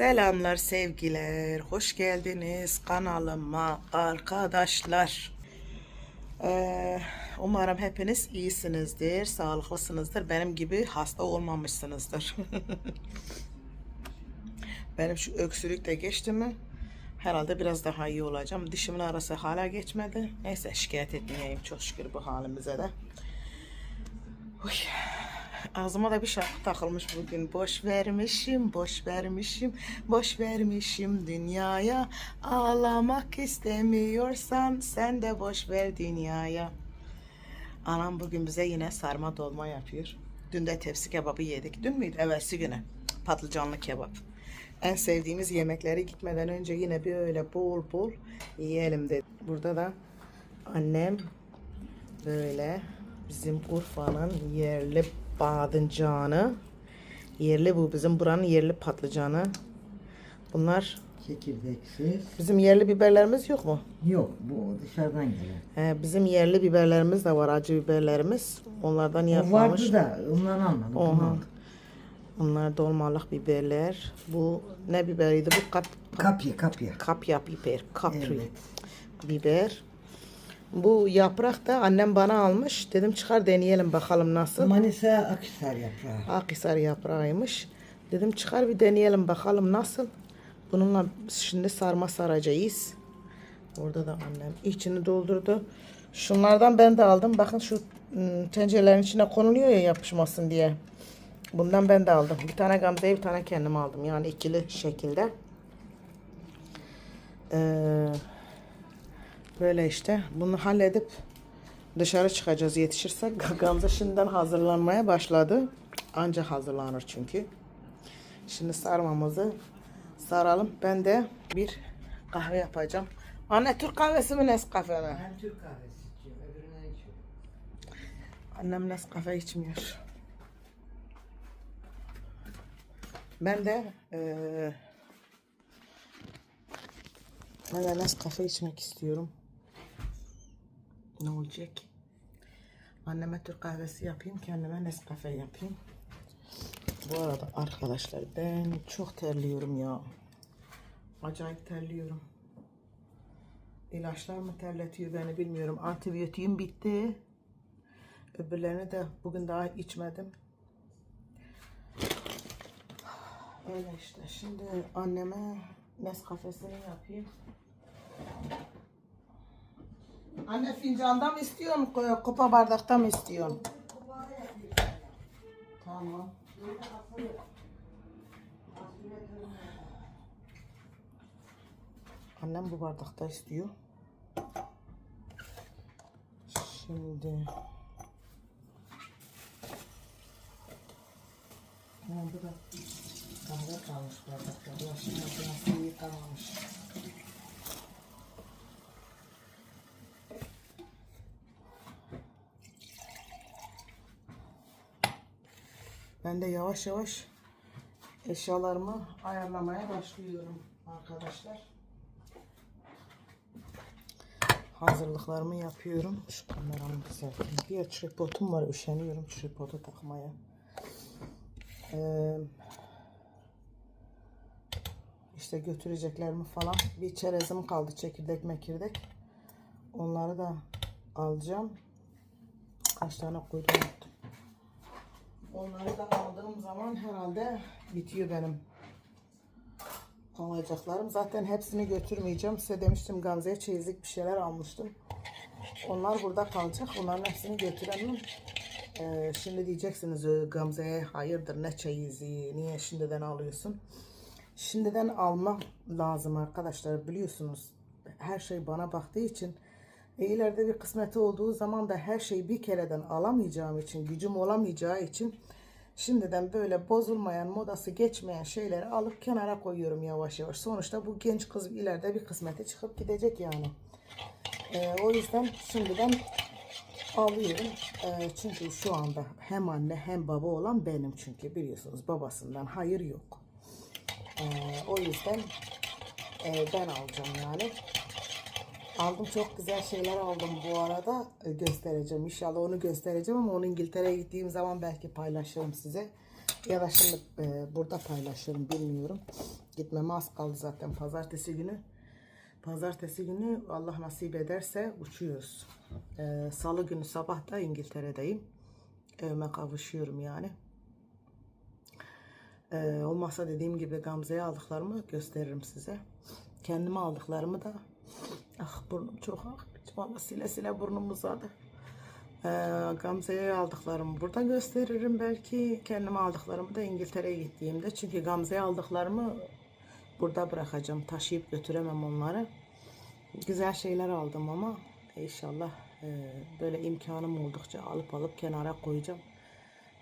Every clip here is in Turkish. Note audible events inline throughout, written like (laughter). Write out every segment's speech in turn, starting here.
Selamlar sevgiler. Hoş geldiniz kanalıma arkadaşlar. Ee, umarım hepiniz iyisinizdir, sağlıklısınızdır. Benim gibi hasta olmamışsınızdır. (laughs) Benim şu öksürük de geçti mi? Herhalde biraz daha iyi olacağım. Dişimin arası hala geçmedi. Neyse şikayet etmeyeyim çok şükür bu halimize de. Uy. Ağzıma da bir şarkı takılmış bugün. Boş vermişim, boş vermişim, boş vermişim dünyaya. Ağlamak istemiyorsan sen de boş ver dünyaya. Anam bugün bize yine sarma dolma yapıyor. Dün de tepsi kebabı yedik. Dün müydü? Evvelsi güne. Patlıcanlı kebap. En sevdiğimiz yemekleri gitmeden önce yine bir öyle bol bol yiyelim dedi. Burada da annem böyle bizim Urfa'nın yerli badıncanı. Yerli bu bizim buranın yerli patlıcanı. Bunlar Çekirdeksiz. bizim yerli biberlerimiz yok mu? Yok bu dışarıdan gelen. He, bizim yerli biberlerimiz de var acı biberlerimiz. Onlardan O yapılmış. vardı da ondan almadım. Oha. Bunlar dolmalık biberler. Bu ne biberiydi? Bu kap, Kapya kapya. kapya biber. Kapri Evet. biber. Bu yaprak da annem bana almış. Dedim çıkar deneyelim bakalım nasıl. Manisa Akhisar yaprağı. Akhisar yaprağıymış. Dedim çıkar bir deneyelim bakalım nasıl. Bununla şimdi sarma saracağız. Orada da annem içini doldurdu. Şunlardan ben de aldım. Bakın şu ım, tencerelerin içine konuluyor ya yapışmasın diye. Bundan ben de aldım. Bir tane Gamze'ye bir tane kendim aldım. Yani ikili şekilde. Ee, böyle işte. Bunu halledip dışarı çıkacağız yetişirsek. Gamze şimdiden hazırlanmaya başladı. Anca hazırlanır çünkü. Şimdi sarmamızı saralım. Ben de bir kahve yapacağım. Anne Türk kahvesi mi Nescafe mi? Ben Türk kahvesi içiyorum. Öbüründen içiyorum. Annem Nescafe içmiyor. Ben de eee ben de Nescafe içmek istiyorum. Ne olacak? Anneme Türk kahvesi yapayım, kendime Nescafe yapayım. Bu arada arkadaşlar ben çok terliyorum ya. Acayip terliyorum. İlaçlar mı terletiyor beni bilmiyorum. Antibiyotiğim bitti. Öbürlerini de bugün daha içmedim. Öyle işte. Şimdi anneme Nescafe'sini yapayım. Anne fincanda mı istiyorsun? Kupa bardakta mı istiyorsun? Tamam. Annem bu bardakta istiyor. Şimdi Ha, bu da kahve kalmış bardakta. Bulaşık makinesi yıkamamış. Ben de yavaş yavaş eşyalarımı ayarlamaya başlıyorum arkadaşlar. Hazırlıklarımı yapıyorum. Şu kameramı düzelteyim. Bir tripodum var. Üşeniyorum tripodu takmaya. Ee, işte götüreceklerimi falan. Bir çerezim kaldı. Çekirdek mekirdek. Onları da alacağım. Kaç tane koydum. Onları da aldığım zaman herhalde bitiyor benim alacaklarım. Zaten hepsini götürmeyeceğim. Size demiştim Gamze'ye çeyizlik bir şeyler almıştım. Onlar burada kalacak. Onların hepsini götüremem. Ee, şimdi diyeceksiniz "Ee, Gamze'ye hayırdır ne çeyizi niye şimdiden alıyorsun? Şimdiden alma lazım arkadaşlar biliyorsunuz. Her şey bana baktığı için e, ileride bir kısmeti olduğu zaman da her şeyi bir kereden alamayacağım için, gücüm olamayacağı için şimdiden böyle bozulmayan, modası geçmeyen şeyleri alıp kenara koyuyorum yavaş yavaş. Sonuçta bu genç kız ileride bir kısmete çıkıp gidecek yani. Ee, o yüzden şimdiden alıyorum. Ee, çünkü şu anda hem anne hem baba olan benim çünkü biliyorsunuz babasından hayır yok. Ee, o yüzden e, ben alacağım yani. Aldım çok güzel şeyler aldım bu arada. E, göstereceğim. İnşallah onu göstereceğim ama onu İngiltere'ye gittiğim zaman belki paylaşırım size. Ya da şimdi e, burada paylaşırım bilmiyorum. Gitmeme az kaldı zaten pazartesi günü. Pazartesi günü Allah nasip ederse uçuyoruz. Ee, Salı günü sabah da İngiltere'deyim. Evime kavuşuyorum yani. Ee, olmazsa dediğim gibi Gamze'ye aldıklarımı gösteririm size. Kendime aldıklarımı da ah burnum çok ah. Vallahi sile sile burnum uzadı. Ee, Gamze'ye aldıklarımı burada gösteririm belki. Kendime aldıklarımı da İngiltere'ye gittiğimde. Çünkü Gamze'ye aldıklarımı burada bırakacağım. Taşıyıp götüremem onları. Güzel şeyler aldım ama inşallah e, böyle imkanım oldukça alıp alıp kenara koyacağım.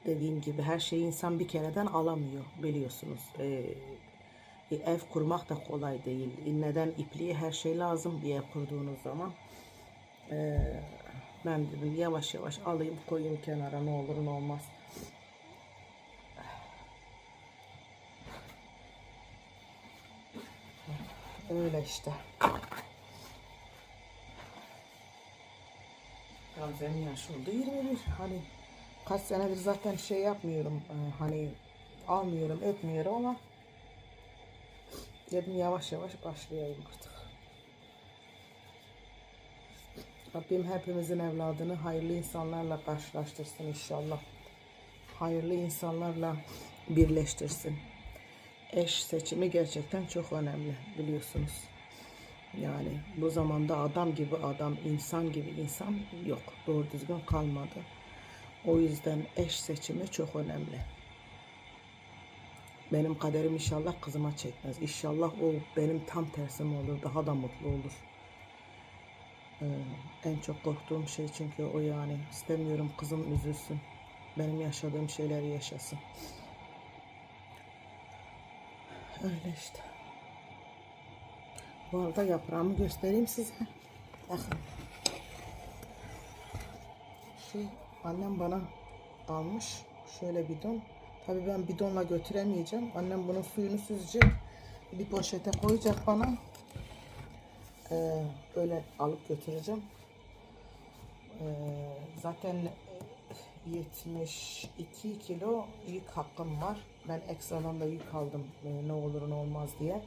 Dediğim gibi her şeyi insan bir kereden alamıyor biliyorsunuz. E, bir ev kurmak da kolay değil. Neden ipliği her şey lazım bir ev kurduğunuz zaman. E, ben dedim yavaş yavaş alayım koyayım kenara ne olur ne olmaz. Öyle işte. Gamze'nin yaşı oldu 21. Hani kaç senedir zaten şey yapmıyorum. e, Hani almıyorum etmiyorum ama dedim yavaş yavaş başlayayım artık. Rabbim hepimizin evladını hayırlı insanlarla karşılaştırsın inşallah. Hayırlı insanlarla birleştirsin. Eş seçimi gerçekten çok önemli biliyorsunuz. Yani bu zamanda adam gibi adam, insan gibi insan yok. Doğru düzgün kalmadı. O yüzden eş seçimi çok önemli. Benim kaderim inşallah kızıma çekmez. İnşallah o benim tam tersim olur. Daha da mutlu olur. Ee, en çok korktuğum şey çünkü o yani. istemiyorum kızım üzülsün. Benim yaşadığım şeyleri yaşasın. Öyle işte. Bu arada yaprağımı göstereyim size. Bakın. Şey annem bana almış şöyle bidon. Tabii ben bidonla götüremeyeceğim. Annem bunun suyunu süzecek. Bir poşete koyacak bana. Ee, öyle alıp götüreceğim. Ee, zaten 72 kilo yük hakkım var. Ben ekstradan da yük aldım e, ne olur ne olmaz diye.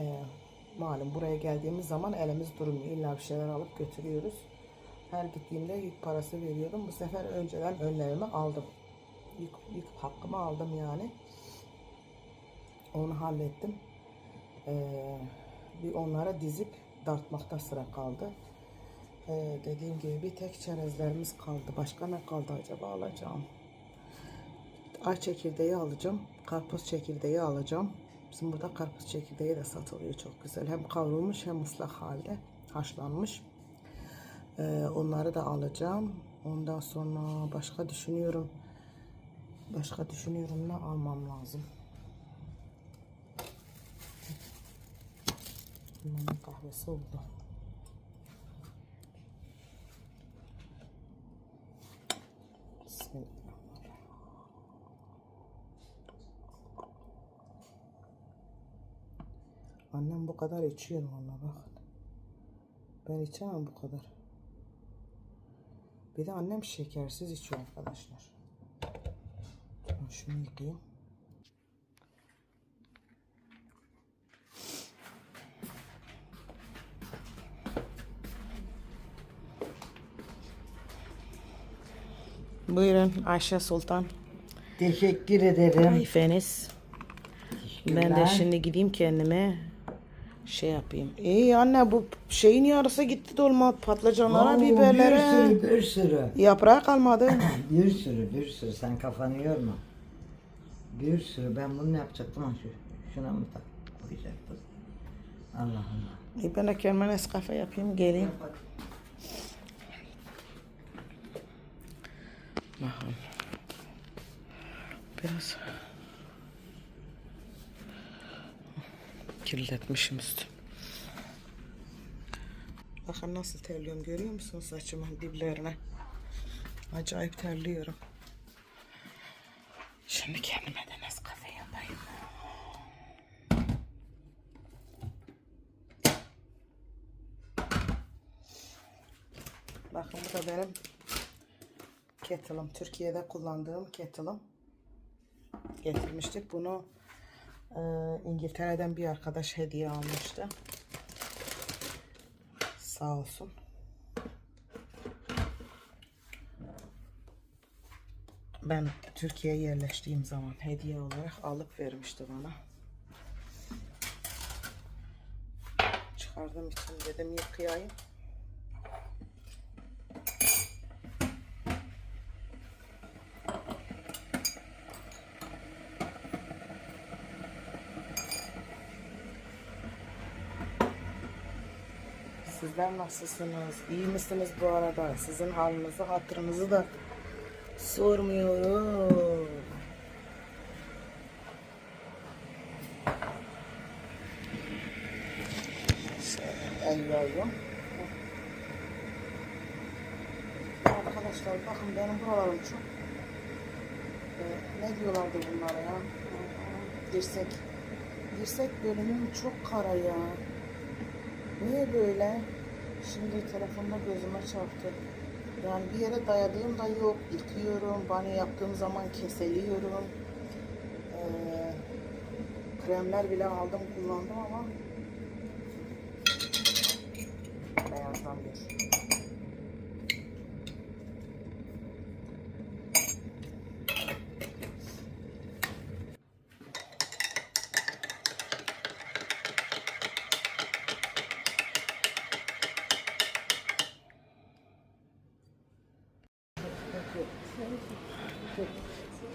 Ee, malum buraya geldiğimiz zaman elimiz durmuyor. İlla bir şeyler alıp götürüyoruz. Her gittiğimde yük parası veriyordum. Bu sefer önceden önlerimi aldım. Yük, yük hakkımı aldım yani. Onu hallettim. Ee, bir onlara dizip dartmakta sıra kaldı. Ee, dediğim gibi bir tek çerezlerimiz kaldı. Başka ne kaldı acaba alacağım? Ay çekirdeği alacağım. Karpuz çekirdeği alacağım. Bizim burada karpuz çekirdeği de satılıyor çok güzel. Hem kavrulmuş hem ıslak halde haşlanmış. Ee, onları da alacağım. Ondan sonra başka düşünüyorum. Başka düşünüyorum ne almam lazım. Bunun kahvesi oldu. Bismillahirrahmanirrahim. Annem bu kadar içiyor valla bakın. Ben içemem bu kadar. Bir de annem şekersiz içiyor arkadaşlar. Ben şunu yıkayayım. Buyurun Ayşe Sultan. Teşekkür ederim. Ayfeniz. Ben de şimdi gideyim kendime şey yapayım. İyi anne bu şeyin yarısı gitti dolma patlıcanlara, Oo, biberlere. Bir sürü, bir sürü. Yaprağı kalmadı. (clears throat) Bir sürü, bir sürü. Sen kafanı yorma. Bir sürü. Ben bunu ne yapacaktım? Ha, Şu, şuna mı tak koyacaktım? Allah Allah. İyi ben de kendime Nescafe yapayım geleyim. Bakın. Biraz kirletmişim üstüm. Bakın nasıl terliyorum görüyor musunuz saçımın diplerine? Acayip terliyorum. Şimdi kendime de Nescafe yapayım. Bakın bu da benim kettle'ım. Türkiye'de kullandığım kettle'ım. Getirmiştik. Bunu Ee, İngiltere'den bir arkadaş hediye almıştı. Sağ olsun. Ben Türkiye'ye yerleştiğim zaman hediye olarak alıp vermişti bana. Çıkardım için dedim yıkayayım. Sizler nasılsınız? İyi misiniz bu arada? Sizin halinizi, hatırınızı da sormuyorum. Şöyle el yayıyorum. Arkadaşlar bakın benim buralarım çok e, ne diyorlardı bunlara ya? Dirsek. Dirsek bölümüm çok kara ya. Niye böyle? Şimdi telefonda gözüme çarptı. Yani bir yere dayadığım da yok. Yıkıyorum. Banyo yaptığım zaman keseliyorum. Ee, kremler bile aldım kullandım ama beyazlamıyor.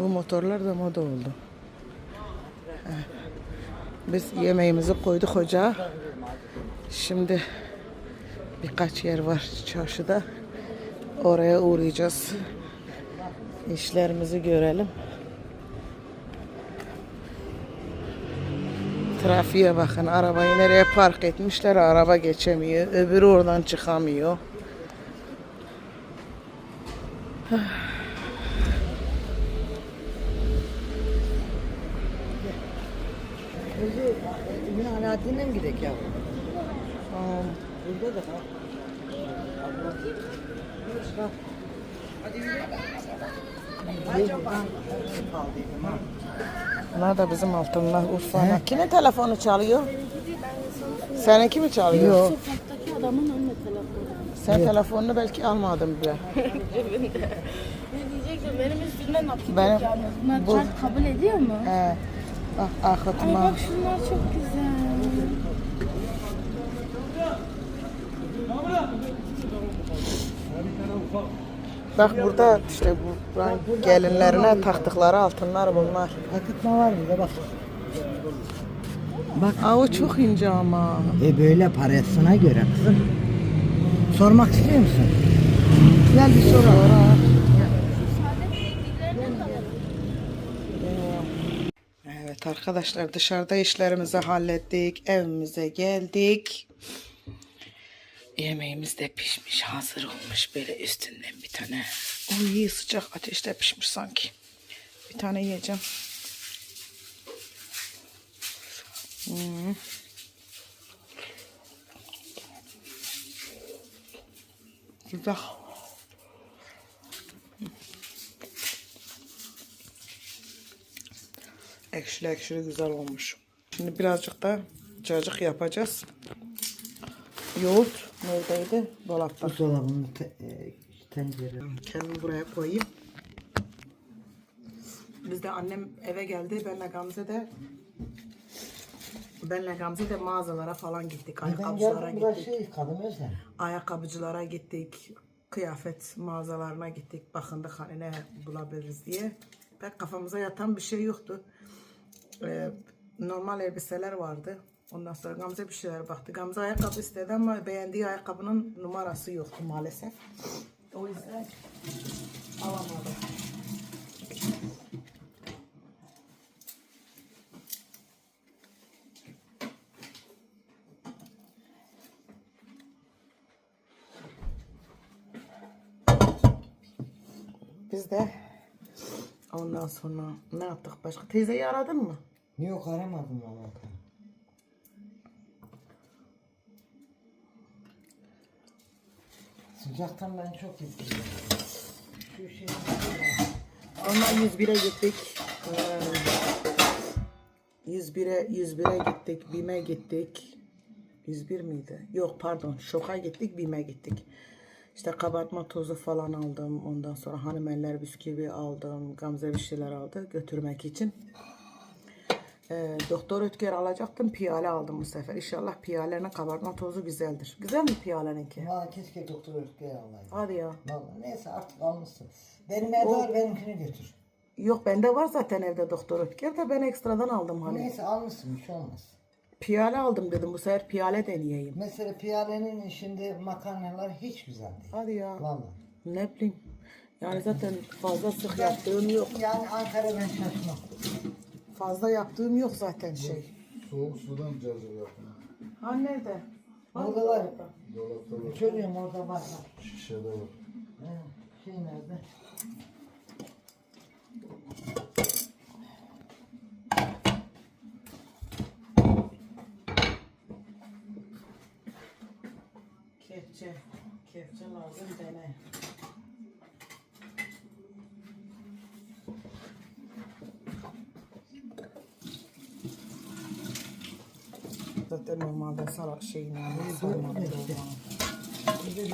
Bu motorlar da moda oldu. Biz yemeğimizi koyduk ocağa. Şimdi birkaç yer var çarşıda. Oraya uğrayacağız. İşlerimizi görelim. Trafiğe bakın. Arabayı nereye park etmişler. Araba geçemiyor. Öbürü oradan çıkamıyor. Alaaddin'le mi gidelim ya? Tamam. Burada da var. Hadi bir buradan kaldıydım ha. Bunlar da bizim altınlar. Kimin telefonu çalıyor? Seninki mi çalıyor? Yok. Sokaktaki adamın anne telefonu. Sen telefonunu belki almadın bile. (laughs) Ne diyecektim benim üstümde nakit Benim- yok yalnız. Bunlar bu- kart kabul ediyor mu? He. Ah, Ay akıtıma. bak şunlar çok güzel. Bak burada işte bu buranın gelinlerine taktıkları altınlar bunlar. Akıtma var burada bak. Bak. Aa o çok ince ama. E böyle parasına göre kızım. Sormak istiyor musun? Gel bir sor. Evet arkadaşlar dışarıda işlerimizi hallettik. Evimize geldik. Yemeğimiz de pişmiş, hazır olmuş. Böyle üstünden bir tane. İyi sıcak ateşte pişmiş sanki. Bir tane yiyeceğim. Hmm. Güzel. Ekşili ekşili güzel olmuş. Şimdi birazcık da cacık yapacağız. Yoğurt neredeydi? Dolapta. Buzdolabının te, e, tencere. Kendimi buraya koyayım. Biz de annem eve geldi. Benle Gamze de benle Gamze de mağazalara falan gittik. Ayakkabıcılara gittik. şey kadın. Ayakkabıcılara gittik. Kıyafet mağazalarına gittik. Bakındık hani ne bulabiliriz diye. Pek kafamıza yatan bir şey yoktu. Ee, normal elbiseler vardı. Ondan sonra Gamze bir şeyler baktı. Gamze ayakkabı istedi ama beğendiği ayakkabının numarası yoktu maalesef. O yüzden alamadı. Biz de ondan sonra ne yaptık başka? Teyzeyi aradın mı? Yok aramadım valla. Sıcaktan ben çok üzüldüm. Şu şey Onunla 101'e gittik. Ee, 101'e 101'e gittik, BİM'e gittik. 101 miydi? Yok pardon, Şok'a gittik, BİM'e gittik. İşte kabartma tozu falan aldım. Ondan sonra hanımeller bisküvi aldım. Gamze bir şeyler aldı götürmek için. Ee, Doktor Ötker alacaktım. Piyale aldım bu sefer. İnşallah piyalenin kabartma tozu güzeldir. Güzel mi piyaleninki? Valla keşke doktor Özge'ye alaydı. Hadi ya. Vallahi neyse artık almışsın. Benim evde var benimkini götür. Yok bende var zaten evde Doktor Ötker de ben ekstradan aldım hani. Neyse almışsın bir şey olmaz. Piyale aldım dedim bu sefer piyale deneyeyim. Mesela piyalenin şimdi makarnalar hiç güzel değil. Hadi ya. Vallahi. Ne bileyim. Yani zaten fazla sık yaptığım yok. Yani Ankara ben şaşmam. Fazla yaptığım yok zaten şey. Soğuk sudan cacık yapın. Ha nerede? Orada var. Dolapta var. Söylüyorum orada var. var. Şişede var. He, Şey nerede? Kepçe. Kepçe lazım dene. Zaten normalde de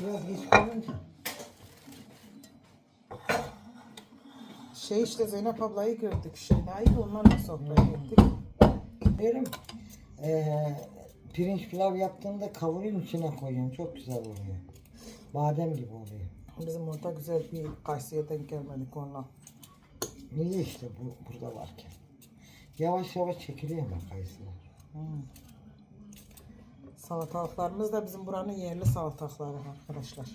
biraz geç kalınca. Şey işte Zeynep ablayı gördük. Şeyda'yı onlarla sohbet ettik. Benim eee pirinç pilav yaptığımda kavuruyorum içine koyuyorum. Çok güzel oluyor. Badem gibi oluyor. Bizim orada güzel bir Kayseri'ye denk gelmedik onunla. Niye işte bu burada varken. Yavaş yavaş çekiliyor ama kayısılar. Salatalıklarımız da bizim buranın yerli salatalıkları arkadaşlar.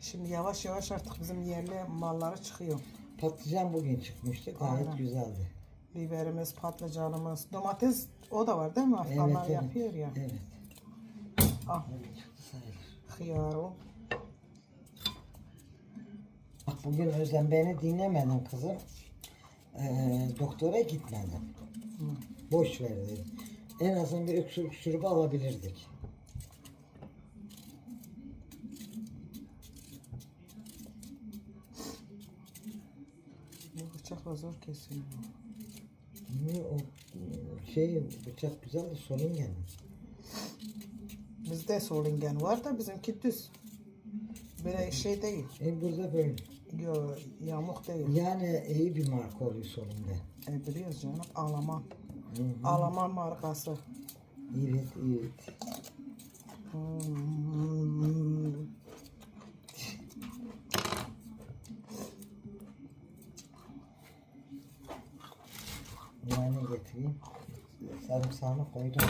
Şimdi yavaş yavaş artık bizim yerli malları çıkıyor. Patlıcan bugün çıkmıştı. Gayet Aynen. güzeldi. Biberimiz, patlıcanımız, domates o da var değil mi? Afganlar evet. yapıyor ya. Evet. Ah, hıyar o. Bak bugün Özlem beni dinlemedin kızım. Ee, doktora gitmedim. Boş ver dedim. En azından bir öksürük şurubu alabilirdik. Bu bıçakla zor kesiyor. Niye o şey bıçak güzel de gelmiş. Bizde solingen var da bizimki düz. Böyle şey değil. E burada böyle. Yo, yamuk değil. Yani iyi bir marka oluyor sonunda. E, biliyoruz canım. Alman. Alman markası. Evet evet. Hmm. Yani getireyim. Sarımsağını koydum.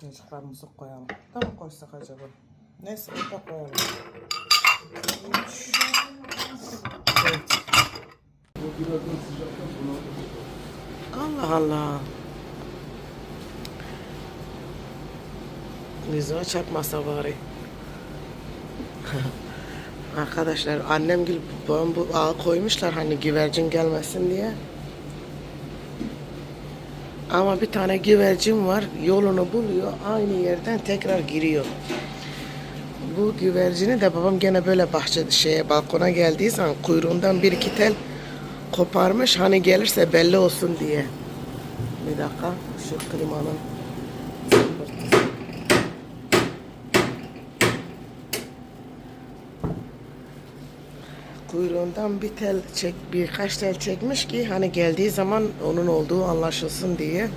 Çocuklarımızı koyalım. Da mı koysak acaba? Neyse burada koyalım. Evet. Allah Allah. Yüzüme çarpmasa bari. (laughs) Arkadaşlar annem babam bu ağı koymuşlar hani güvercin gelmesin diye. Ama bir tane güvercin var yolunu buluyor aynı yerden tekrar giriyor. Bu güvercini de babam gene böyle bahçe şeye balkona geldiği zaman kuyruğundan bir iki tel koparmış hani gelirse belli olsun diye. Bir dakika şu klimanın kuyruğundan bir tel çek, birkaç tel çekmiş ki hani geldiği zaman onun olduğu anlaşılsın diye.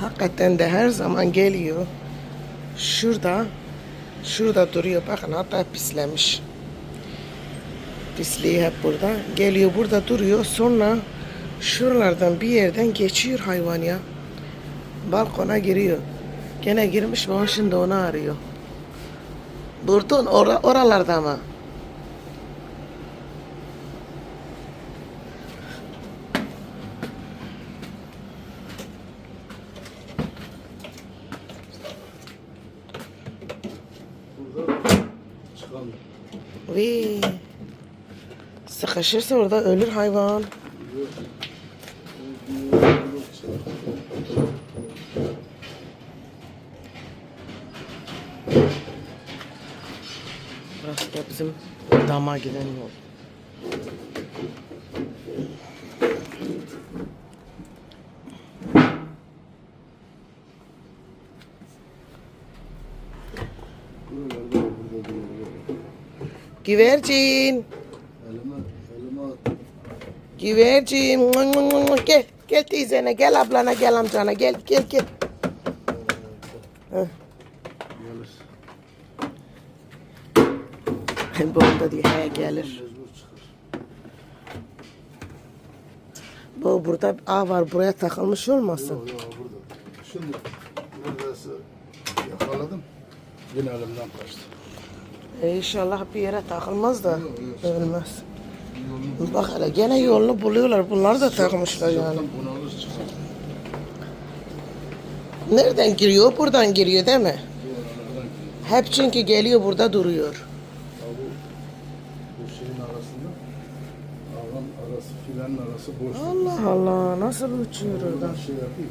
Hakikaten de her zaman geliyor. Şurada, şurada duruyor. Bakın hatta pislemiş. Pisliği hep burada. Geliyor burada duruyor. Sonra şuralardan bir yerden geçiyor hayvan ya. Balkona giriyor. Gene girmiş babam şimdi onu arıyor. Buradan ora, oralarda mı? Kaşırsa orada ölür hayvan. Ah, Burası da bizim dama giden yol. Güvercin. Güvercin. Gel. Gel teyzene, gel ablana, gel amcana, gel, gel, gel. Gelir. Bu da diye he gelir. Bu burada ağ var, buraya takılmış olmasın. Yok yok burada. Şimdi neredeyse yakaladım. Yine elimden kaçtı. E inşallah bir yere takılmaz da Yok, yok. ölmez. Yolunu Bak hele gene yolunu buluyorlar. Bunlar da takmışlar yani. Nereden giriyor? Buradan giriyor değil mi? Hep çünkü geliyor burada duruyor. Allah Allah nasıl uçuyor oradan? Oradan şey yapayım.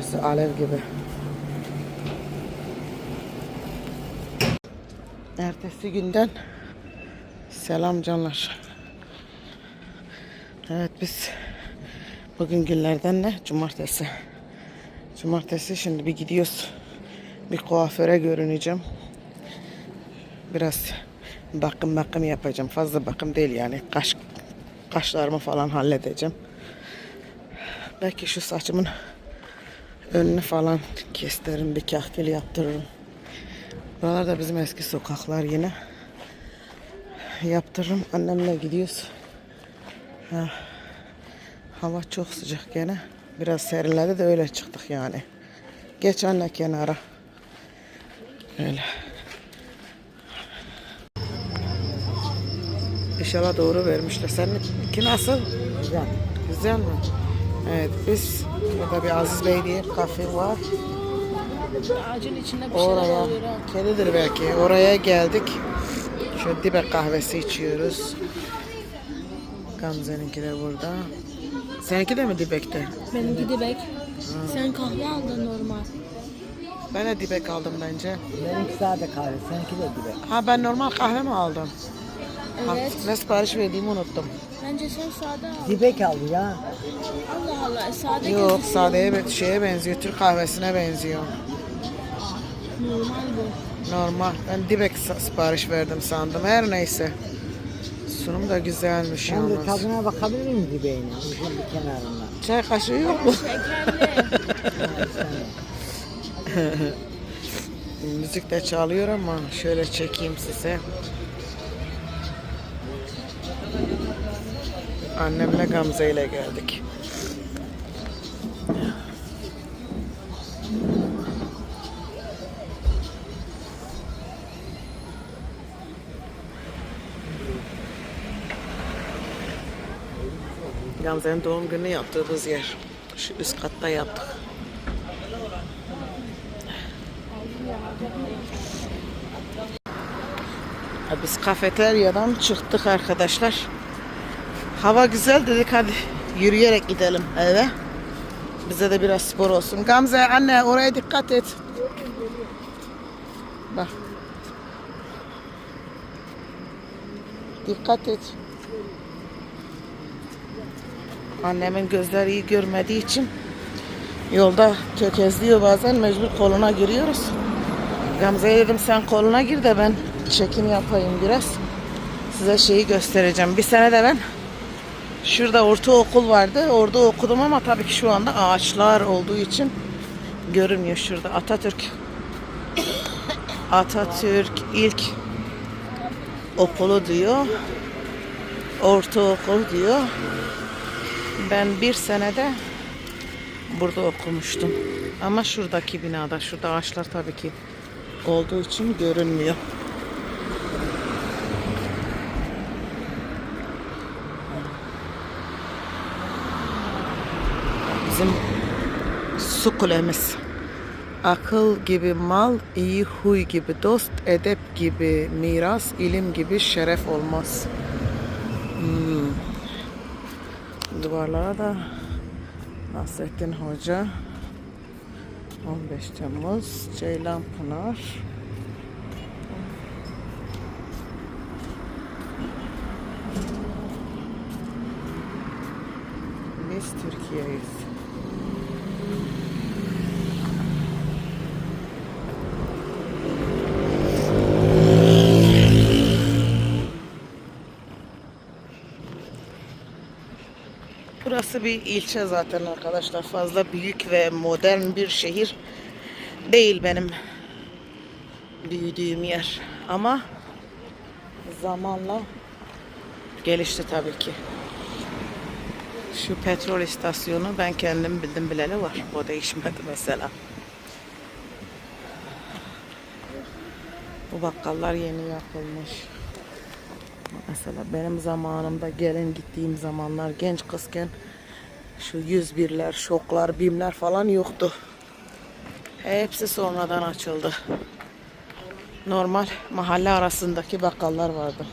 Dışarısı alev gibi. Ertesi günden selam canlar. Evet biz bugün günlerden ne? Cumartesi. Cumartesi şimdi bir gidiyoruz. Bir kuaföre görüneceğim. Biraz bakım bakım yapacağım. Fazla bakım değil yani. Kaş, kaşlarımı falan halledeceğim. Belki şu saçımın önünü falan kestiririm. Bir kahkül yaptırırım. Buralar da bizim eski sokaklar yine. Yaptırırım. Annemle gidiyoruz. Ha. Hava çok sıcak gene. Biraz serinledi de öyle çıktık yani. Geç anne kenara. Öyle. İnşallah doğru vermişler. Seninki nasıl? Güzel. Güzel mi? Evet biz burada bir Aziz Bey diye bir kafe var. Ağacın içinde bir şeyler Oraya, ha. kedidir belki. Oraya geldik. Şu dibe kahvesi içiyoruz. Gamze'ninki de burada. Seninki de mi dibekte? Benimki dibek. Sen kahve aldın normal. Ben de dibek aldım bence. Benimki sade kahve, seninki de gibi. Ha ben normal kahve mi aldım? Ha, Evet. ne sipariş verdiğimi unuttum. Bence sen sade al. Dibek aldı ya. Allah Allah. Sade Yok gözüküyor. sadeye be- şeye benziyor. Türk kahvesine benziyor. Normal bu. Normal. Ben dibek sa- sipariş verdim sandım. Her neyse. Sunum da güzelmiş Ben de yalnız. tadına bakabilir miyim dibeğine? Ucun bir kenarından. Çay kaşığı yok mu? Şekerli. (laughs) Müzik de çalıyor ama şöyle çekeyim size. Annemle Gamze ile geldik. Gamze'nin doğum günü yaptığımız yer. Şu üst katta yaptık. Biz kafeteryadan çıktık arkadaşlar. Hava güzel dedik hadi yürüyerek gidelim eve. Bize de biraz spor olsun. Gamze anne oraya dikkat et. Bak. Dikkat et. Annemin gözleri iyi görmediği için yolda tökezliyor bazen mecbur koluna giriyoruz. Gamze'ye dedim sen koluna gir de ben çekim yapayım biraz. Size şeyi göstereceğim. Bir sene de ben şurada ortaokul vardı. Orada okudum ama tabii ki şu anda ağaçlar olduğu için görünmüyor şurada. Atatürk (coughs) Atatürk ilk okulu diyor. Ortaokul diyor. Ben bir senede burada okumuştum. Ama şuradaki binada, şurada ağaçlar tabii ki olduğu için görünmüyor. Bizim su kulemiz. Akıl gibi mal, iyi huy gibi dost, edep gibi miras, ilim gibi şeref olmaz. Hmm. Duvarlara da Nasrettin Hoca 15 Temmuz Ceylan Pınar Biz Türkiye'yiz. Burası bir ilçe zaten arkadaşlar. Fazla büyük ve modern bir şehir değil benim büyüdüğüm yer. Ama zamanla gelişti tabii ki. Şu petrol istasyonu ben kendim bildim bileli var. O değişmedi mesela. Bu bakkallar yeni yapılmış. Mesela benim zamanımda gelin gittiğim zamanlar genç kızken şu 101'ler, şoklar, bimler falan yoktu. Hepsi sonradan açıldı. Normal mahalle arasındaki bakkallar vardı.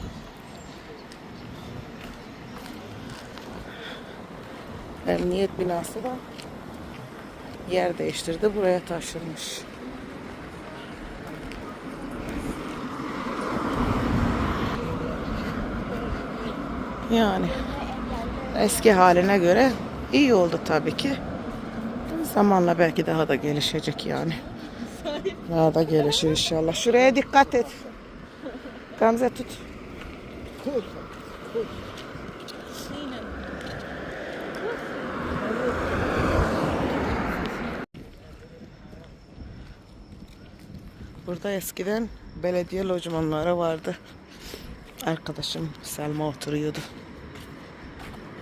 Emniyet binası da yer değiştirdi. Buraya taşınmış. Yani eski haline göre iyi oldu tabii ki. Zamanla belki daha da gelişecek yani. Daha da gelişir inşallah. Şuraya dikkat et. Gamze tut. Burada eskiden belediye lojmanları vardı. Arkadaşım Selma oturuyordu.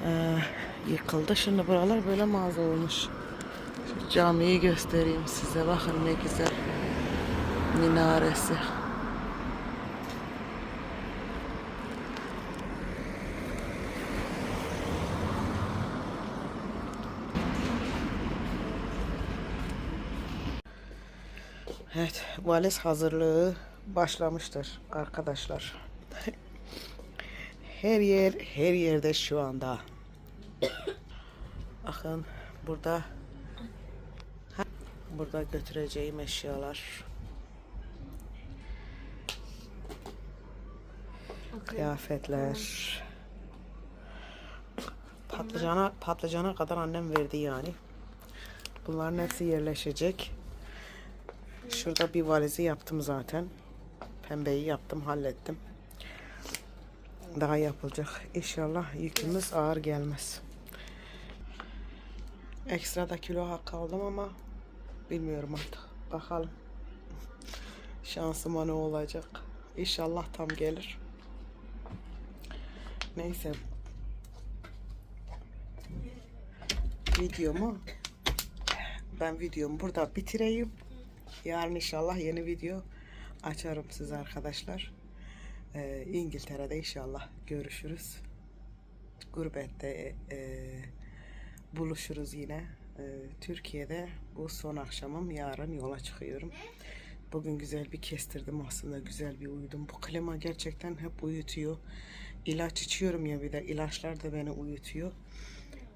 Ee, yıkıldı. Şimdi buralar böyle mağaza olmuş. Şu camiyi göstereyim size. Bakın ne güzel. Minaresi. Evet, valiz hazırlığı başlamıştır arkadaşlar. (laughs) Her yer, her yerde şu anda. (coughs) Bakın burada burada götüreceğim eşyalar. Kıyafetler. Patlıcana, patlıcana kadar annem verdi yani. Bunların hepsi yerleşecek. Şurada bir valizi yaptım zaten. Pembeyi yaptım, hallettim. Daha yapılacak. İnşallah yükümüz ağır gelmez. Ekstra da kilo hakkı aldım ama bilmiyorum artık. Bakalım. Şansıma ne olacak. İnşallah tam gelir. Neyse. Videomu ben videomu burada bitireyim. Yarın inşallah yeni video açarım size arkadaşlar. Ee, İngiltere'de inşallah görüşürüz. Gurbette e, buluşuruz yine. Ee, Türkiye'de bu son akşamım. Yarın yola çıkıyorum. Bugün güzel bir kestirdim aslında. Güzel bir uyudum. Bu klima gerçekten hep uyutuyor. İlaç içiyorum ya bir de. ilaçlar da beni uyutuyor.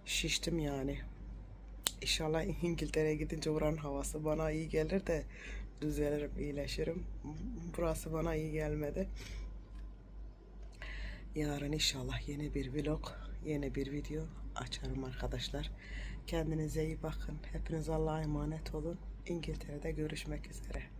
Şiştim yani. İnşallah İngiltere'ye gidince buranın havası bana iyi gelir de düzelirim, iyileşirim. Burası bana iyi gelmedi. Yarın inşallah yeni bir vlog, yeni bir video açarım arkadaşlar. Kendinize iyi bakın. Hepiniz Allah'a emanet olun. İngiltere'de görüşmek üzere.